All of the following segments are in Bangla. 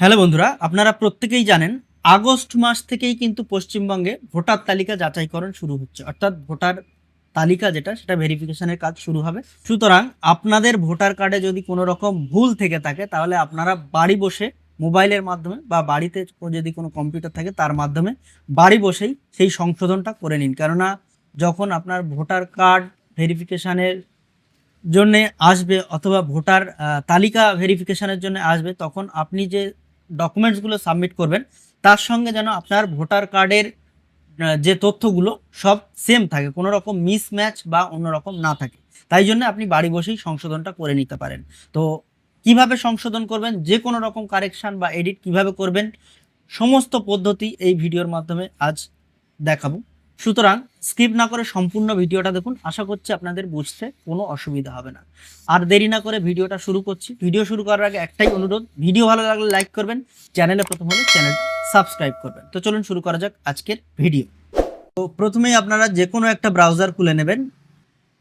হ্যালো বন্ধুরা, আপনারা প্রত্যেকেই জানেন আগস্ট মাস থেকেই কিন্তু পশ্চিমবঙ্গে ভোটার তালিকা যাচাইকরণ শুরু হচ্ছে। অর্থাৎ ভোটার তালিকা যেটা, সেটা ভেরিফিকেশনের কাজ শুরু হবে। সুতরাং আপনাদের ভোটার কার্ডে যদি কোনো রকম ভুল থেকে থাকে, তাহলে আপনারা বাড়ি বসে মোবাইলের মাধ্যমে বা বাড়িতে যদি কোনো কম্পিউটার থাকে, তার মাধ্যমে বাড়ি বসেই সেই সংশোধনটা করে নিন। কেননা যখন আপনার ভোটার কার্ড ভেরিফিকেশানের জন্যে আসবে অথবা ভোটার তালিকা ভেরিফিকেশানের জন্য আসবে, তখন আপনি যে ডকুমেন্টসগুলো সাবমিট করবেন, তার সঙ্গে যেন আপনার ভোটার কার্ডের যে তথ্যগুলো সব সেম থাকে, কোনো রকম মিসম্যাচ বা অন্যরকম না থাকে। তাই জন্য আপনি বাড়ি বসেই সংশোধনটা করে নিতে পারেন। তো কীভাবে সংশোধন করবেন, যে কোনো রকম কারেকশন বা এডিট কীভাবে করবেন, সমস্ত পদ্ধতি এই ভিডিওর মাধ্যমে আজ দেখাবো। সুতরাং স্কিপ না করে সম্পূর্ণ ভিডিওটা দেখুন। আশা করছি আপনাদের বুঝতে কোনো অসুবিধা হবে না। আর দেরি না করে ভিডিওটা শুরু করছি। ভিডিও শুরু করার আগে একটাই অনুরোধ, ভিডিও ভালো লাগলে লাইক করবেন চ্যানেলে প্রথম হলে চ্যানেল সাবস্ক্রাইব করবেন। তো চলুন শুরু করা যাক আজকের ভিডিও। তো প্রথমেই আপনারা যে কোনো একটা ব্রাউজার খুলে নেবেন।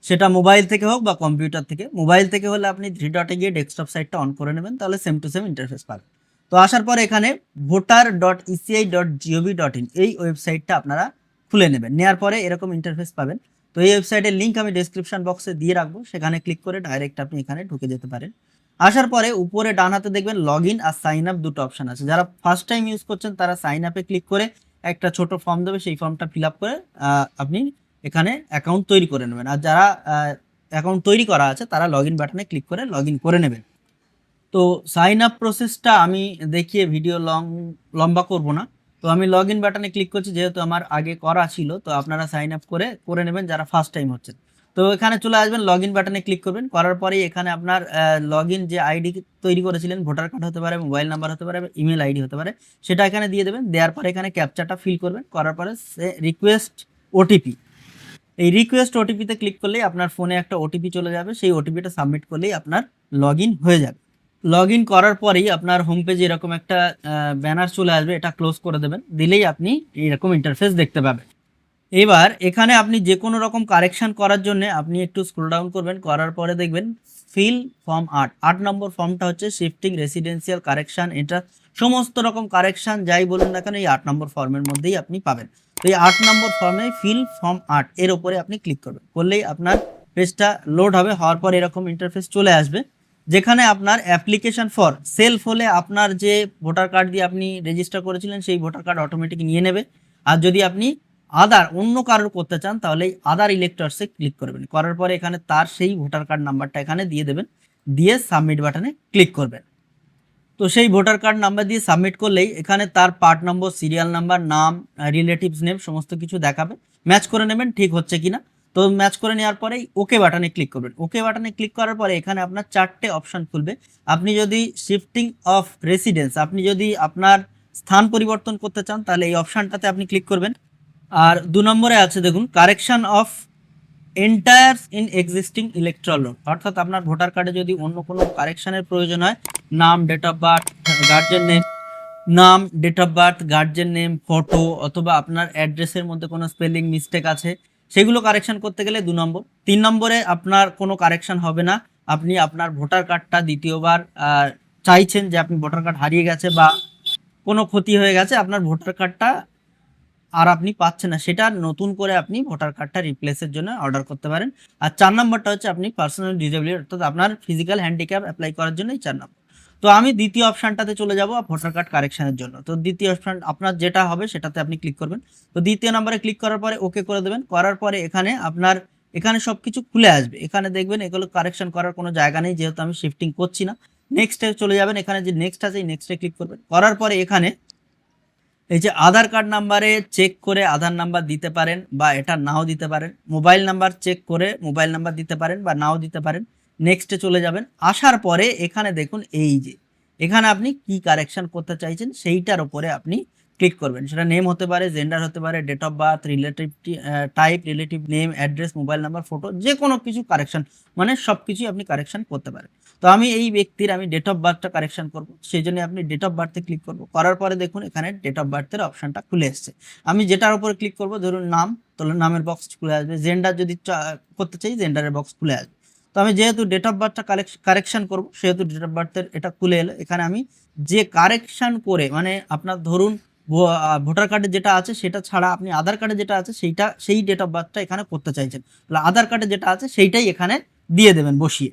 সেটা মোবাইল থেকে হোক বা কম্পিউটার থেকে। মোবাইল থেকে হলে আপনি থ্রি ডটে গিয়ে ডেস্কটপ সাইটটা অন করে নেবেন, তাহলে সেম টু সেম ইন্টারফেস পাবেন। তো আসার পর এখানে voter dot ECI dot GOV dot in এই ওয়েবসাইটটা আপনারা খুলে নেবেন। নেওয়ার পরে এরকম ইন্টারফেস পাবেন। তো এই ওয়েবসাইটের লিঙ্ক আমি ডেসক্রিপশন বক্সে দিয়ে রাখব। সেখানে ক্লিক করে ডাইরেক্ট আপনি এখানে ঢুকে যেতে পারেন। আসার পরে উপরে ডান হাতে দেখবেন লগ ইন আর সাইন আপ দুটো অপশন আছে। যারা ফার্স্ট টাইম ইউজ করছেন, তারা সাইন আপে ক্লিক করে একটা ছোট ফর্ম দেবে। সেই ফর্মটা ফিল আপ করে আপনি এখানে অ্যাকাউন্ট তৈরি করে নেবেন। আর যারা অ্যাকাউন্ট তৈরি করা আছে, তারা লগ ইন বাটনে ক্লিক করে লগ ইন করে নেবেন। তো সাইন আপ প্রসেসটা আমি দেখিয়ে ভিডিও লং লম্বা করব না। তো আমি লগ ইন বাটনে ক্লিক করছি, যেহেতু আমার আগে করা ছিল, তো আপনারা সাইন আপ করে করে নেবেন যারা ফার্স্ট টাইম হচ্ছেন। তো এখানে চলে আসবেন লগ ইন বাটনে ক্লিক করবেন, করার পরেই এখানে আপনার লগ ইন যে আইডি তৈরি করেছিলেন ভোটার কার্ড হতে পারে মোবাইল নাম্বার হতে পারে ইমেল আইডি হতে পারে, সেটা এখানে দিয়ে দেবেন, দেওয়ার পরে এখানে ক্যাপচাটা ফিল করবেন, করার পরে সে রিকোয়েস্ট ওটিপি এই রিকোয়েস্ট ওটিপিতে ক্লিক করলেই আপনার ফোনে একটা ওটিপি চলে যাবে, সেই ওটিপিটা সাবমিট করলেই আপনার লগ হয়ে যাবে। লগ ইন করার পরেই আপনার হোম পেজে এরকম একটা ব্যানার চলে আসবে, এটা ক্লোজ করে দেবেন। দিলেই আপনি এরকম ইন্টারফেস দেখতে পাবেন। এবার এখানে আপনি যে কোনো রকম কারেকশন করার জন্য আপনি একটু স্ক্রল ডাউন করবেন, করার পরে দেখবেন ফিল ফর্ম আট। আট নম্বর ফর্মটা হচ্ছে শিফটিং রেসিডেন্সিয়াল কারেকশন এটা সমস্ত রকম কারেকশন যাই বলুন না কেন, এই আট নম্বর ফর্মের মধ্যেই আপনি পাবেন। তো এই আট নম্বর ফর্মে ফিল ফর্ম আট, এর উপরে আপনি ক্লিক করবেন। করলেই আপনার পেজটা লোড হবে, হওয়ার পর এরকম ইন্টারফেস চলে আসবে। যেখানে আপনার অ্যাপ্লিকেশন ফর সেলফ হলে আপনার যে ভোটার কার্ড দিয়ে আপনি রেজিস্টার করেছিলেন, সেই ভোটার কার্ড অটোমেটিক নিয়ে নেবে। আর যদি আপনি আদার অন্য কারোর করতে চান, তাহলে এই আদার ইলেক্টরসে ক্লিক করবেন। করার পরে এখানে তার সেই ভোটার কার্ড নাম্বারটা এখানে দিয়ে দেবেন। দিয়ে সাবমিট বাটনে ক্লিক করবেন। তো সেই ভোটার কার্ড নাম্বার দিয়ে সাবমিট করলেই এখানে তার পার্ট নম্বর সিরিয়াল নাম্বার নাম রিলেটিভস নেম সমস্ত কিছু দেখাবে। ম্যাচ করে নেবেন, ঠিক হচ্ছে কিনা। তো ম্যাচ করে নেওয়ার পরেই ওকে বাটনে ক্লিক করবেন। ওকে বাটনে ক্লিক করার পরে এখানে আপনার চারটে অপশান খুলবে। আপনি যদি শিফটিং অফ রেসিডেন্স আপনি যদি আপনার স্থান পরিবর্তন করতে চান, তাহলে এই অপশানটাতে আপনি ক্লিক করবেন। আর দু নম্বরে আছে দেখুন correction of entries in existing electoral roll অর্থাৎ আপনার ভোটার কার্ডে যদি অন্য কোনো কারেকশানের প্রয়োজন হয়, নাম date of birth guardian name নাম date of birth guardian name photo অথবা আপনার অ্যাড্রেসের মধ্যে কোনো স্পেলিং মিস্টেক আছে সেগুলো কারেকশন করতে গেলে দু নম্বর। তিন নম্বরে আপনার কোনো কারেকশন হবে না। আপনি আপনার ভোটার কার্ডটা দ্বিতীয়বার চাইছেন যে আপনি ভোটার কার্ড হারিয়ে গেছে বা কোনো ক্ষতি হয়ে গেছে, আপনার ভোটার কার্ডটা আর আপনি পাচ্ছেন না। সেটা নতুন করে আপনি ভোটার কার্ডটা রিপ্লেসের জন্য অর্ডার করতে পারেন। আর চার নম্বরটা হচ্ছে আপনি পার্সোনাল ডিসেবিলিটি অর্থাৎ আপনার ফিজিক্যাল হ্যান্ডিক্যাপ অ্যাপ্লাই করার জন্যই চার নম্বর। তো আমি দ্বিতীয় অপশানটাতে চলে যাব ভোটার কার্ড কারেকশনের জন্য। তো দ্বিতীয় অপশান, আপনার যেটা হবে সেটাতে আপনি ক্লিক করবেন। তো দ্বিতীয় নম্বরে ক্লিক করার পরে ওকে করে দেবেন। করার পরে এখানে আপনার, এখানে সব কিছু খুলে আসবে। এখানে দেখবেন এগুলো কারেকশন করার কোনো জায়গা নেই, যেহেতু আমি শিফটিং করছি না। নেক্সটে চলে যাবেন, এখানে যে নেক্সট আছে, এই নেক্সটে ক্লিক করবেন। করার পরে এখানে এই যে আধার কার্ড নাম্বারে চেক করে আধার নাম্বার দিতে পারেন বা এটা নাও দিতে পারেন। মোবাইল নাম্বার চেক করে মোবাইল নাম্বার দিতে পারেন বা নাও দিতে পারেন। নেক্সটে চলে যাবেন। আসার পরে এখানে দেখুন এই যে, এখানে আপনি কি কারেকশন করতে চাইছেন সেইটার উপরে আপনি ক্লিক করবেন। সেটা নেম হতে পারে জেন্ডার হতে পারে date of birth relative type relative name address mobile number photo যে কোনো কিছু কারেকশন মানে সব কিছুই আপনি কারেকশন করতে পারেন। তো আমি এই ব্যক্তির, আমি ডেট অফ বার্থটা কারেকশন করব, সেই জন্য আপনি ডেট অফ বার্থে ক্লিক করব। করার পরে দেখুন এখানে ডেট অফ বার্থের অপশনটা খুলে এসছে। আমি যেটার উপরে ক্লিক করব, ধরুন নাম, তাহলে নামের বক্স খুলে আসবে। জেন্ডার যদি করতে চাই জেন্ডারের বক্স খুলে আসবে। তো আমি যেহেতু ডেট অফ বার্থটা কারেকশন করব, সেহেতু ডেট অফ বার্থের এটা খুলে এলো, এখানে আমি যে কারেকশন করে মানে আপনার ধরুন ভোটার কার্ডে যেটা আছে, সেটা ছাড়া আপনি আধার কার্ডে যেটা আছে, সেইটা, সেই ডেট অফ বার্থটা এখানে করতে চাইছেন। তাহলে আধার কার্ডে যেটা আছে, সেইটাই এখানে দিয়ে দেবেন বসিয়ে।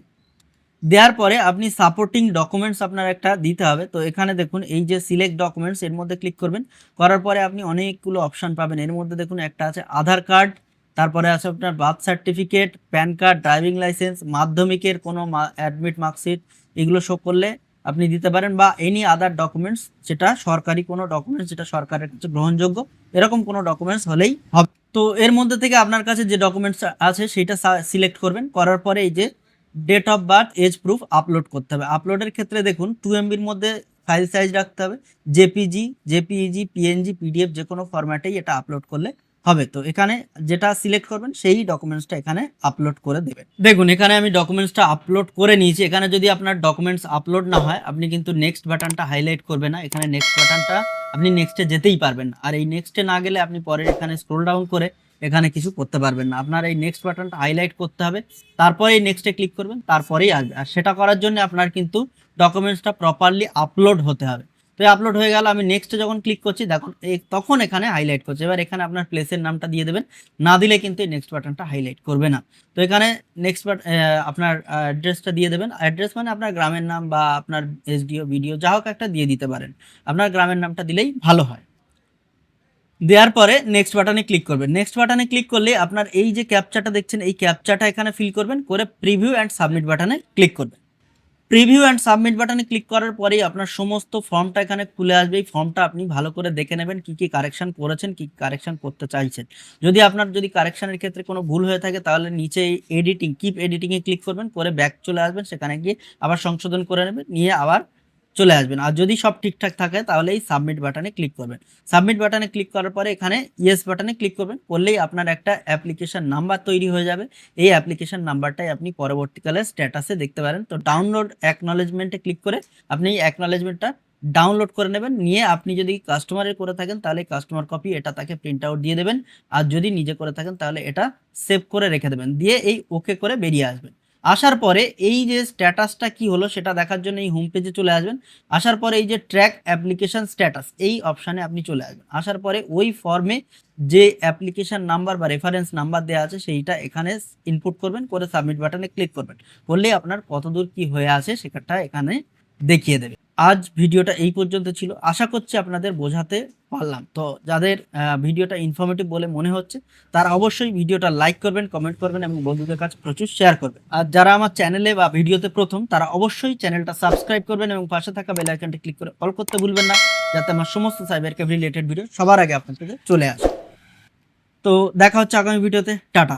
দেওয়ার পরে আপনি সাপোর্টিং ডকুমেন্টস আপনার একটা দিতে হবে। তো এখানে দেখুন, এই যে সিলেক্ট ডকুমেন্টস এর মধ্যে ক্লিক করবেন। করার পরে আপনি অনেকগুলো অপশান পাবেন। এর মধ্যে দেখুন, একটা আছে আধার কার্ড তারপরে আছে আপনার birth certificate, PAN card, driving licence, মাধ্যমিকের কোনো অ্যাডমিট মার্কশিট এগুলো শো করলে আপনি দিতে পারেন বা এনি আদার ডকুমেন্টস যেটা সরকারি কোনো ডকুমেন্টস যেটা সরকারের কাছে গ্রহণযোগ্য, এরকম কোনো ডকুমেন্টস হলেই হবে। তো এর মধ্যে থেকে আপনার কাছে যে ডকুমেন্টস আছে সেটা সিলেক্ট করবেন, করার পরে এই যে date of birth age proof upload করতে হবে। আপলোডের ক্ষেত্রে দেখুন টু এমবির মধ্যে ফাইল সাইজ রাখতে হবে। জেপিজি জেপিইজি পিএনজি পিডিএফ যে কোনো ফরম্যাটেই এটা আপলোড করলে হবে। তো এখানে যেটা সিলেক্ট করবেন, সেই ডকুমেন্টসটা এখানে আপলোড করে দেবেন। দেখুন, এখানে আমি ডকুমেন্টসটা আপলোড করে নিয়েছি। এখানে যদি আপনার ডকুমেন্টস আপলোড না হয়, আপনি কিন্তু নেক্সট বাটনটা হাইলাইট করবে না। এখানে নেক্সট বাটনটা আপনি নেক্সটে যেতেই পারবেন আর এই নেক্সটে না গেলে আপনি পরে এখানে স্ক্রোল ডাউন করে এখানে কিছু করতে পারবেন না। আপনার এই নেক্সট বাটনটা হাইলাইট করতে হবে। তারপরে এই নেক্সটে ক্লিক করবেন, তারপরেই আসবে। আর সেটা করার জন্য আপনার কিন্তু ডকুমেন্টসটা প্রপারলি আপলোড হতে হবে। তো আপলোড হয়ে গেল, আমি নেক্সটে যখন ক্লিক করছি দেখুন তখন এখানে হাইলাইট করছে। এবার এখানে আপনার প্লেসের নামটা দিয়ে দেবেন। না দিলে কিন্তু এই নেক্সট বাটনটা হাইলাইট করবে না। তো এখানে নেক্সট বাট আপনার অ্যাড্রেসটা দিয়ে দেবেন। অ্যাড্রেস মানে আপনার গ্রামের নাম বা আপনার এসডিও ভিডিও যা হোক একটা দিয়ে দিতে পারেন। আপনার গ্রামের নামটা দিলেই ভালো হয়। দেওয়ার পরে নেক্সট বাটনে ক্লিক করবেন। নেক্সট বাটনে ক্লিক করলে আপনার এই যে ক্যাপচাটা দেখছেন, এই ক্যাপচাটা এখানে ফিল করবেন, করে প্রিভিউ অ্যান্ড সাবমিট বাটনে ক্লিক করবেন। প্রিভিউ অ্যান্ড সাবমিট বাটনে ক্লিক করার পরেই আপনার সমস্ত ফর্মটা এখানে খুলে আসবে। এই ফর্মটা আপনি ভালো করে দেখে নেবেন কি কি কারেকশন করেছেন, কি কারেকশান করতে চাইছেন। যদি আপনার, যদি কারেকশানের ক্ষেত্রে কোনো ভুল হয়ে থাকে তাহলে নিচে এডিটিং কিপ এডিটিংয়ে ক্লিক করবেন, করে ব্যাক চলে আসবেন, সেখানে গিয়ে আবার সংশোধন করে নেবেন, নিয়ে আবার চলে আসবেন। আর যদি সব ঠিকঠাক থাকে, তাহলে এই সাবমিট বাটনে ক্লিক করবেন। সাবমিট বাটনে ক্লিক করার পরে এখানে ইয়েস বাটনে ক্লিক করবেন। করলেই আপনার একটা অ্যাপ্লিকেশন নাম্বার তৈরি হয়ে যাবে। এই অ্যাপ্লিকেশন নাম্বারটাই আপনি পরবর্তীকালে স্ট্যাটাসে দেখতে পারেন। তো ডাউনলোড অ্যাকনলেজমেন্টে ক্লিক করে আপনি এই অ্যাকনলেজমেন্টটা ডাউনলোড করে নেবেন। নিয়ে আপনি যদি কাস্টমারের করে থাকেন, তাহলে কাস্টমার কপি এটা তাকে প্রিন্ট আউট দিয়ে দেবেন। আর যদি নিজে করে থাকেন, তাহলে এটা সেভ করে রেখে দেবেন। দিয়ে এই ওকে করে বেরিয়ে আসবেন। আসার পরে এই যে স্ট্যাটাসটা কি হলো সেটা দেখার জন্য এই হোম পেজে চলে আসবেন। আসার পরে এই যে ট্র্যাক অ্যাপ্লিকেশান স্ট্যাটাস এই অপশানে আপনি চলে আসবেন। আসার পরে ওই ফর্মে যে অ্যাপ্লিকেশান নাম্বার বা রেফারেন্স নাম্বার দেওয়া আছে সেইটা এখানে ইনপুট করবেন, করে সাবমিট বাটনে ক্লিক করবেন। করলে আপনার কত দূর কী হয়ে আছে সেটা এখানে দেখিয়ে দেবে। আজ ভিডিওটা এই পর্যন্ত ছিল। আশা করছি আপনাদের বোঝাতে পারলাম। তো যাদের ভিডিওটা ইনফরমেটিভ বলে মনে হচ্ছে, তারা অবশ্যই ভিডিওটা লাইক করবেন কমেন্ট করবেন এবং বন্ধুদের কাছে প্রচুর শেয়ার করবেন। আর যারা আমার চ্যানেলে বা ভিডিওতে প্রথম, তারা অবশ্যই চ্যানেলটা সাবস্ক্রাইব করবেন এবং পাশে থাকা বেল আইকনটি ক্লিক করে অল করতে ভুলবেন না, যাতে আমার সমস্ত সাইবার ক্যাফ রিলেটেড ভিডিও সবার আগে আপনার চলে আসে। তো দেখা হচ্ছে আগামী ভিডিওতে টাটা।